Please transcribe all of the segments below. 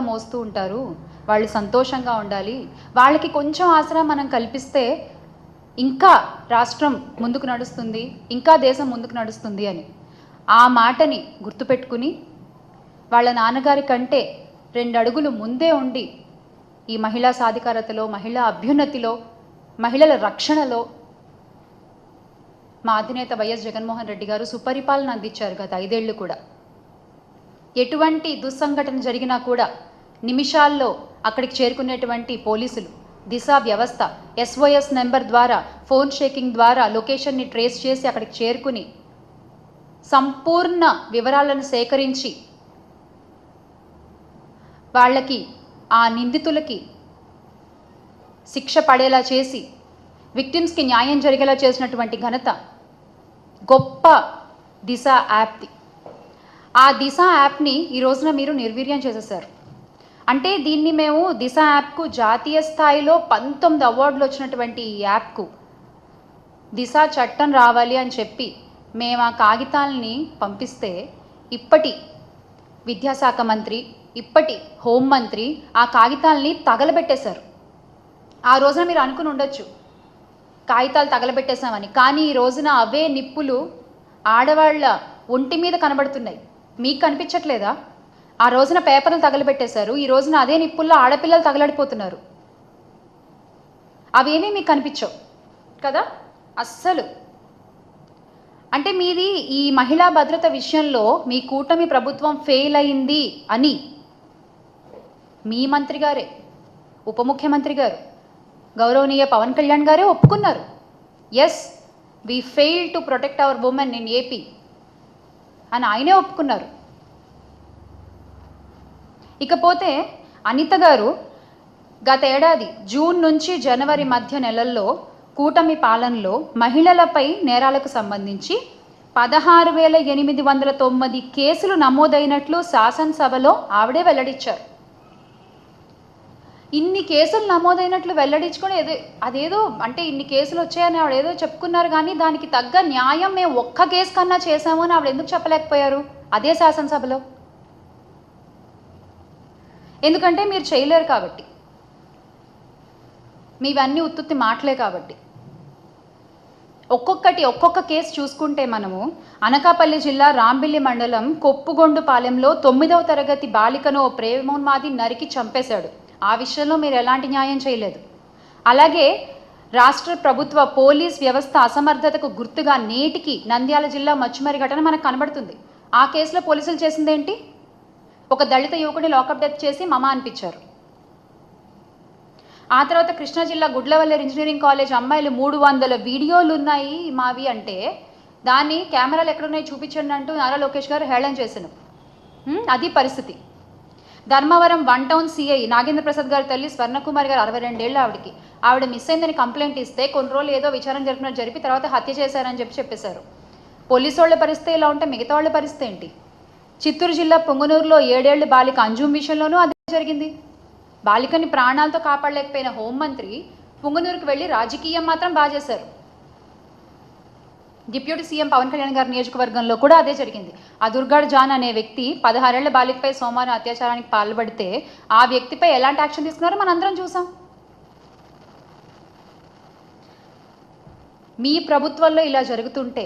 మోస్తూ ఉంటారు. వాళ్ళు సంతోషంగా ఉండాలి. వాళ్ళకి కొంచెం ఆసరా మనం కల్పిస్తే ఇంకా రాష్ట్రం ముందుకు నడుస్తుంది ఇంకా దేశం ముందుకు నడుస్తుంది అని. ఆ మాటని గుర్తుపెట్టుకుని వాళ్ళ నాన్నగారి కంటే రెండు అడుగులు ముందే ఉండి ఈ మహిళా సాధికారతలో మహిళా అభ్యున్నతిలో మహిళల రక్షణలో మా అధినేత వైఎస్ జగన్మోహన్ రెడ్డి గారు సుపరిపాలన అందించారు గత ఐదేళ్ళు కూడా. ఎటువంటి దుస్సంఘటన జరిగినా కూడా నిమిషాల్లో అక్కడికి చేరుకునేటువంటి పోలీసులు దిశ వ్యవస్థ ఎస్ఓఎస్ నెంబర్ ద్వారా ఫోన్ షేకింగ్ ద్వారా లొకేషన్ని ట్రేస్ చేసి అక్కడికి చేరుకుని సంపూర్ణ వివరాలను సేకరించి వాళ్ళకి ఆ నిందితులకి శిక్ష పడేలా చేసి విక్టిమ్స్కి న్యాయం జరిగేలా చేసినటువంటి ఘనత గొప్ప దిశ యాప్ది. ఆ దిశ యాప్ని ఈ రోజున మీరు నిర్వీర్యం చేసేసారు అంటే దీన్ని మేము దిశ యాప్కు జాతీయ స్థాయిలో పంతొమ్మిది అవార్డులు వచ్చినటువంటి ఈ యాప్కు దిశ చట్టం రావాలి అని చెప్పి మేము ఆ కాగితాలని పంపిస్తే ఇప్పటి విద్యాశాఖ మంత్రి ఇప్పటి హోంమంత్రి ఆ కాగితాలని తగలబెట్టేశారు. ఆ రోజున మీరు అనుకుని ఉండొచ్చు కాగితాలు తగలబెట్టేశామని. కానీ ఈ రోజున అవే నిప్పులు ఆడవాళ్ళ ఒంటి మీద కనబడుతున్నాయి. మీకు కనిపించట్లేదా? ఆ రోజున పేపర్లు తగలబెట్టేశారు ఈ రోజున అదే నిప్పుల్లో ఆడపిల్లలు తగలడిపోతున్నారు. అవేమీ మీకు కనిపించవు కదా? అస్సలు. అంటే మీది ఈ మహిళా భద్రత విషయంలో మీ కూటమి ప్రభుత్వం ఫెయిల్ అయింది అని మీ మంత్రి గారే ఉప ముఖ్యమంత్రి గారు గౌరవనీయ పవన్ కళ్యాణ్ గారే ఒప్పుకున్నారు. Yes we fail to protect our women in AP అని ఆయనే ఒప్పుకున్నారు. ఇకపోతే అనిత గారు గత ఏడాది జూన్ నుంచి జనవరి మధ్య నెలల్లో కూటమి పాలనలో మహిళలపై నేరాలకు సంబంధించి పదహారు వేల ఎనిమిది వందల తొమ్మిది కేసులు నమోదైనట్లు శాసనసభలో ఆవిడే వెల్లడించారు. ఇన్ని కేసులు నమోదైనట్లు వెల్లడించుకొని ఏదో అదేదో అంటే ఇన్ని కేసులు వచ్చాయని ఆవిడ ఏదో చెప్పుకున్నారు కానీ దానికి తగ్గ న్యాయం మేము ఒక్క కేసు కన్నా చేశాము అని ఆవిడ ఎందుకు చెప్పలేకపోయారు? అదే శాసనసభలో. ఎందుకంటే మీరు చేయలేరు కాబట్టి. మీవన్నీ ఉత్తుత్తి మాటలే కాబట్టి. ఒక్కొక్కటి ఒక్కొక్క కేసు చూసుకుంటే మనము అనకాపల్లి జిల్లా రాంబిల్లి మండలం కొప్పుగొండుపాలెంలో తొమ్మిదవ తరగతి బాలికను ఓ ప్రేమోన్మాది నరికి చంపేశాడు. ఆ విషయంలో మీరు ఎలాంటి న్యాయం చేయలేదు. అలాగే రాష్ట్ర ప్రభుత్వ పోలీస్ వ్యవస్థ అసమర్థతకు గుర్తుగా నేటికి నంద్యాల జిల్లా మచ్చుమరి ఘటన మనకు కనబడుతుంది. ఆ కేసులో పోలీసులు చేసిందేంటి? ఒక దళిత యువకుడిని లాకప్ డెత్ చేసి మమ అనిపించారు. ఆ తర్వాత కృష్ణా జిల్లా గుడ్లవల్లేరు ఇంజనీరింగ్ కాలేజ్ అమ్మాయిలు మూడు వందల వీడియోలు ఉన్నాయి మావి అంటే దాన్ని కెమెరాలు ఎక్కడున్నాయి చూపించండి అంటూ నారా లోకేష్ గారు హేళన చేశాను అది పరిస్థితి. Dharmavaram one town CI Nagendra Prasad గారి తల్లి స్వర్ణకుమారి గారు అరవై రెండేళ్ళు ఆవిడకి. ఆవిడ మిస్ అయిందని కంప్లైంట్ ఇస్తే కొన్ని రోజులు ఏదో విచారణ జరిపినట్టు జరిపి తర్వాత హత్య చేశారని చెప్పి చెప్పేశారు. పోలీసు వాళ్ళ పరిస్థితి ఇలా ఉంటే మిగతా వాళ్ళ పరిస్థితి ఏంటి? చిత్తూరు జిల్లా పొంగునూరులో ఏడేళ్ళ బాలిక అంజుమ్ విషయంలోనూ అదే జరిగింది. బాలికని ప్రాణాలతో కాపాడలేకపోయిన హోంమంత్రి పొంగునూరుకు వెళ్ళి రాజకీయం మాత్రం బాగా చేశారు డిప్యూటీ సీఎం పవన్ కళ్యాణ్ గారి నియోజకవర్గంలో కూడా అదే జరిగింది. ఆ దుర్గాడ్ జాన్ అనే వ్యక్తి పదహారేళ్ళ బాలికపై సోమవారం అత్యాచారానికి పాల్పడితే ఆ వ్యక్తిపై ఎలాంటి యాక్షన్ తీసుకున్నారో మనందరం చూసాం. మీ ప్రభుత్వంలో ఇలా జరుగుతుంటే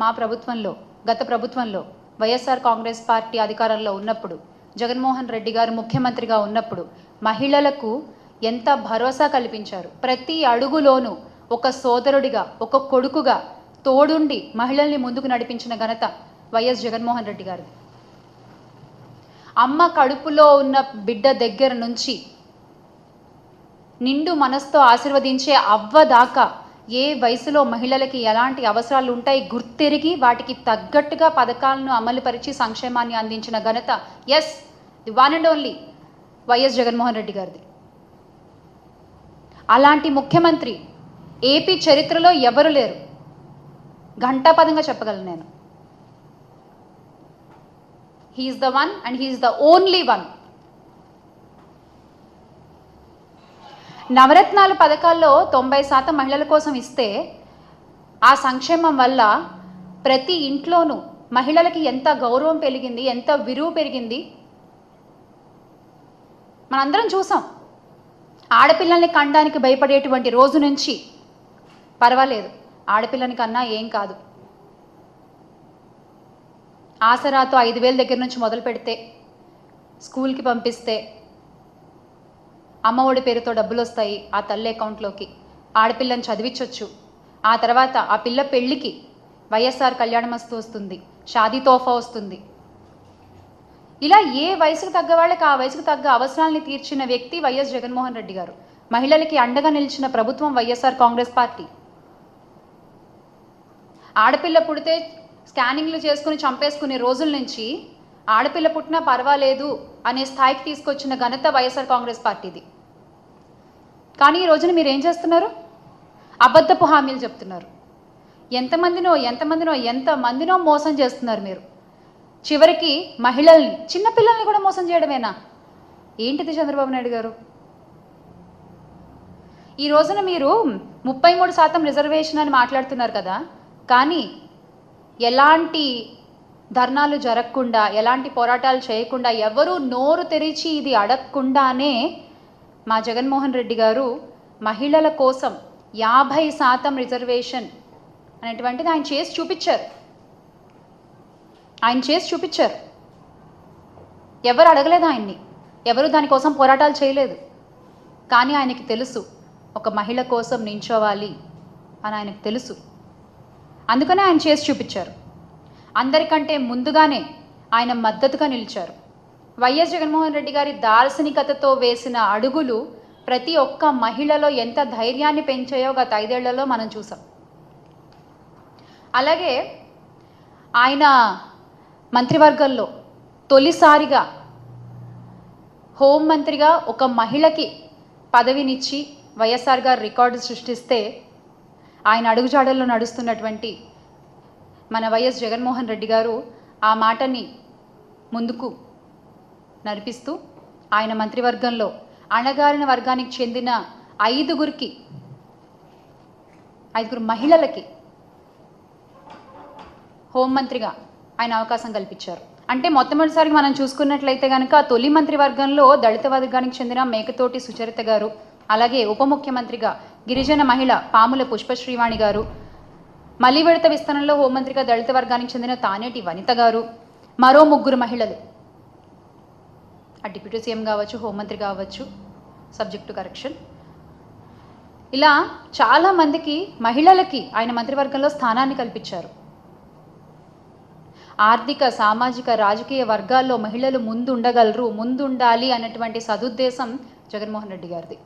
మా ప్రభుత్వంలో గత ప్రభుత్వంలో వైఎస్ఆర్ కాంగ్రెస్ పార్టీ అధికారంలో ఉన్నప్పుడు జగన్మోహన్ రెడ్డి గారు ముఖ్యమంత్రిగా ఉన్నప్పుడు మహిళలకు ఎంత భరోసా కల్పించారు? ప్రతి అడుగులోనూ ఒక సోదరుడిగా ఒక కొడుకుగా తోడుండి మహిళల్ని ముందుకు నడిపించిన ఘనత వైఎస్ జగన్మోహన్ రెడ్డి గారిది. అమ్మ కడుపులో ఉన్న బిడ్డ దగ్గర నుంచి నిండు మనస్తో ఆశీర్వదించే అవ్వ దాకా ఏ వయసులో మహిళలకి ఎలాంటి అవసరాలు ఉంటాయి గుర్తెరిగి వాటికి తగ్గట్టుగా పథకాలను అమలుపరిచి సంక్షేమాన్ని అందించిన ఘనత yes the one and only YS Jaganmohan Reddy గారిది. అలాంటి ముఖ్యమంత్రి ఏపీ చరిత్రలో ఎవరు లేరు? ఘంటాపదంగా చెప్పగలను నేను. He is the one and he is the only one నవరత్నాల పథకాల్లో తొంభై శాతం మహిళల కోసం ఇస్తే ఆ సంక్షేమం వల్ల ప్రతి ఇంట్లోనూ మహిళలకి ఎంత గౌరవం పెరిగింది ఎంత విరువు పెరిగింది? మనందరం చూసాం. ఆడపిల్లల్ని కండానికి భయపడేటువంటి రోజు నుంచి పర్వాలేదు. ఆడపిల్లని కన్నా ఏం కాదు. ఆసరాతో ఐదు వేల దగ్గర నుంచి మొదలు పెడితే స్కూల్కి పంపిస్తే అమ్మఒడి పేరుతో డబ్బులు వస్తాయి ఆ తల్లి అకౌంట్లోకి. ఆడపిల్లని చదివించవచ్చు ఆ తర్వాత ఆ పిల్ల పెళ్ళికి వైఎస్ఆర్ కళ్యాణమస్తు వస్తుంది. షాదీ తోఫా వస్తుంది. ఇలా ఏ వయసుకు తగ్గ వాళ్ళకి ఆ వయసుకు తగ్గ అవసరాలని తీర్చిన వ్యక్తి వైఎస్ జగన్మోహన్ రెడ్డి గారు. మహిళలకి అండగా నిలిచిన ప్రభుత్వం వైఎస్ఆర్ కాంగ్రెస్ పార్టీ. ఆడపిల్ల పుడితే స్కానింగ్లు చేసుకుని చంపేసుకునే రోజుల నుంచి ఆడపిల్ల పుట్టినా పర్వాలేదు అనే స్థాయికి తీసుకొచ్చిన ఘనత వైఎస్ఆర్ కాంగ్రెస్ పార్టీది. కానీ ఈ రోజున మీరు ఏం చేస్తున్నారు? అబద్ధపు హామీలు చెప్తున్నారు. ఎంతమందినో ఎంతమందినో ఎంతమందినో మోసం చేస్తున్నారు మీరు. చివరికి మహిళల్ని చిన్నపిల్లల్ని కూడా మోసం చేయడమేనా? ఏంటిది చంద్రబాబు నాయుడు గారు? ఈ రోజున మీరు ముప్పై మూడు శాతం రిజర్వేషన్ అని మాట్లాడుతున్నారు కదా కానీ ఎలాంటి ధర్నాలు జరగకుండా ఎలాంటి పోరాటాలు చేయకుండా ఎవరు నోరు తెరిచి ఇది అడగకుండానే మా జగన్మోహన్ రెడ్డి గారు మహిళల కోసం యాభై శాతం రిజర్వేషన్ అనేటువంటిది ఆయన చేసి చూపించారు. ఆయన చేసి చూపించారు. ఎవరు అడగలేదు ఆయన్ని. ఎవరు దానికోసం పోరాటాలు చేయలేదు. కానీ ఆయనకి తెలుసు ఒక మహిళ కోసం నించోవాలి అని ఆయనకు తెలుసు. అందుకనే ఆయన చేసి చూపించారు. అందరికంటే ముందుగానే ఆయన మద్దతుగా నిలిచారు. వైఎస్ జగన్మోహన్ రెడ్డి గారి దార్శనికతతో వేసిన అడుగులు ప్రతి ఒక్క మహిళలో ఎంత ధైర్యాన్ని పెంచాయో గత ఐదేళ్ళలో మనం చూసాం. అలాగే ఆయన మంత్రివర్గంలో తొలిసారిగా హోంమంత్రిగా ఒక మహిళకి పదవినిచ్చి వైఎస్ఆర్ గారు రికార్డు సృష్టిస్తే ఆయన అడుగుజాడల్లో నడుస్తున్నటువంటి మన వైఎస్ జగన్మోహన్ రెడ్డి గారు ఆ మాటని ముందుకు నడిపిస్తూ ఆయన మంత్రివర్గంలో అణగారిన వర్గానికి చెందిన ఐదుగురికి ఐదుగురు మహిళలకి హోంమంత్రిగా ఆయన అవకాశం కల్పించారు. అంటే మొట్టమొదటిసారిగా మనం చూసుకున్నట్లయితే కనుక తొలి మంత్రివర్గంలో దళిత వర్గానికి చెందిన మేకతోటి సుచరిత గారు అలాగే ఉప ముఖ్యమంత్రిగా గిరిజన మహిళ పాముల పుష్పశ్రీవాణి గారు. మలి విడత విస్తరణలో హోంమంత్రిగా దళిత వర్గానికి చెందిన తానేటి వనిత గారు. మరో ముగ్గురు మహిళలు. ఆ డిప్యూటీ సీఎం కావచ్చు హోంమంత్రి కావచ్చు సబ్జెక్టు కరెక్షన్. ఇలా చాలామందికి మహిళలకి ఆయన మంత్రివర్గంలో స్థానాన్ని కల్పించారు. ఆర్థిక సామాజిక రాజకీయ వర్గాల్లో మహిళలు ముందు ఉండగలరు ముందుండాలి అన్నటువంటి సదుద్దేశం జగన్మోహన్ రెడ్డి గారిది.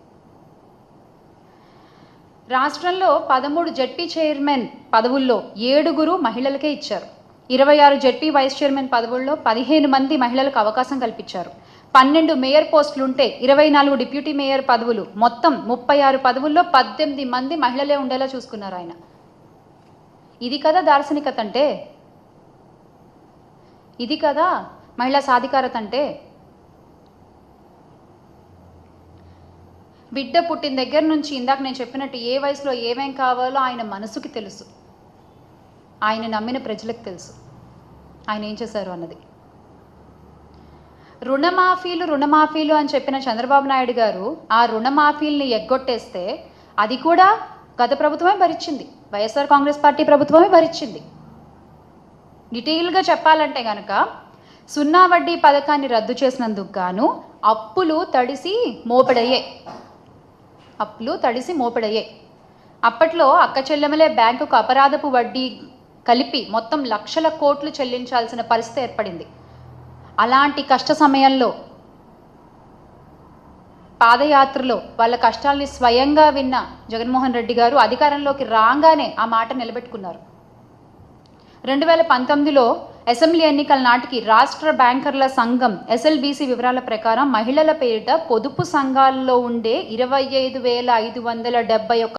రాష్ట్రంలో పదమూడు జడ్పీ చైర్మన్ పదవుల్లో ఏడుగురు మహిళలకే ఇచ్చారు. ఇరవై ఆరు జడ్పీ వైస్ చైర్మన్ పదవుల్లో పదిహేను మంది మహిళలకు అవకాశం కల్పించారు. పన్నెండు మేయర్ పోస్టులుంటే ఇరవై నాలుగు డిప్యూటీ మేయర్ పదవులు మొత్తం ముప్పై ఆరు పదవుల్లో పద్దెనిమిది మంది మహిళలే ఉండేలా చూసుకున్నారు ఆయన. ఇది కదా దార్శనికత అంటే ఇది కదా మహిళా సాధికారత అంటే బిడ్డ పుట్టిన దగ్గర నుంచి ఇందాక నేను చెప్పినట్టు ఏ వయసులో ఏమేం కావాలో ఆయన మనసుకి తెలుసు. ఆయన నమ్మిన ప్రజలకు తెలుసు. ఆయన ఏం చేశారు అన్నది. రుణమాఫీలు రుణమాఫీలు అని చెప్పిన చంద్రబాబు నాయుడు గారు ఆ రుణమాఫీల్ని ఎగ్గొట్టేస్తే అది కూడా గత ప్రభుత్వమే భరించింది వైఎస్ఆర్ కాంగ్రెస్ పార్టీ ప్రభుత్వమే భరించింది డీటెయిల్గా చెప్పాలంటే కనుక సున్నా వడ్డీ పథకాన్ని రద్దు చేసినందుకు గాను అప్పులు తడిసి మోపడయ్యే అప్పులు తడిసి మోపెడయ్యాయి. అప్పట్లో అక్క చెల్లెమలే బ్యాంకుకు అపరాధపు వడ్డీ కలిపి మొత్తం లక్షల కోట్లు చెల్లించాల్సిన పరిస్థితి ఏర్పడింది. అలాంటి కష్ట సమయంలో పాదయాత్రలో వాళ్ళ కష్టాల్ని స్వయంగా విన్న జగన్మోహన్ రెడ్డి గారు అధికారంలోకి రాగానే ఆ మాట నిలబెట్టుకున్నారు. రెండు వేల పంతొమ్మిదిలో అసెంబ్లీ ఎన్నికల నాటికి రాష్ట్ర బ్యాంకర్ల సంఘం ఎస్ఎల్బీసీ వివరాల ప్రకారం మహిళల పేరిట పొదుపు సంఘాల్లో ఉండే ఇరవై ఐదు వేల ఐదు వందల డెబ్బై ఒక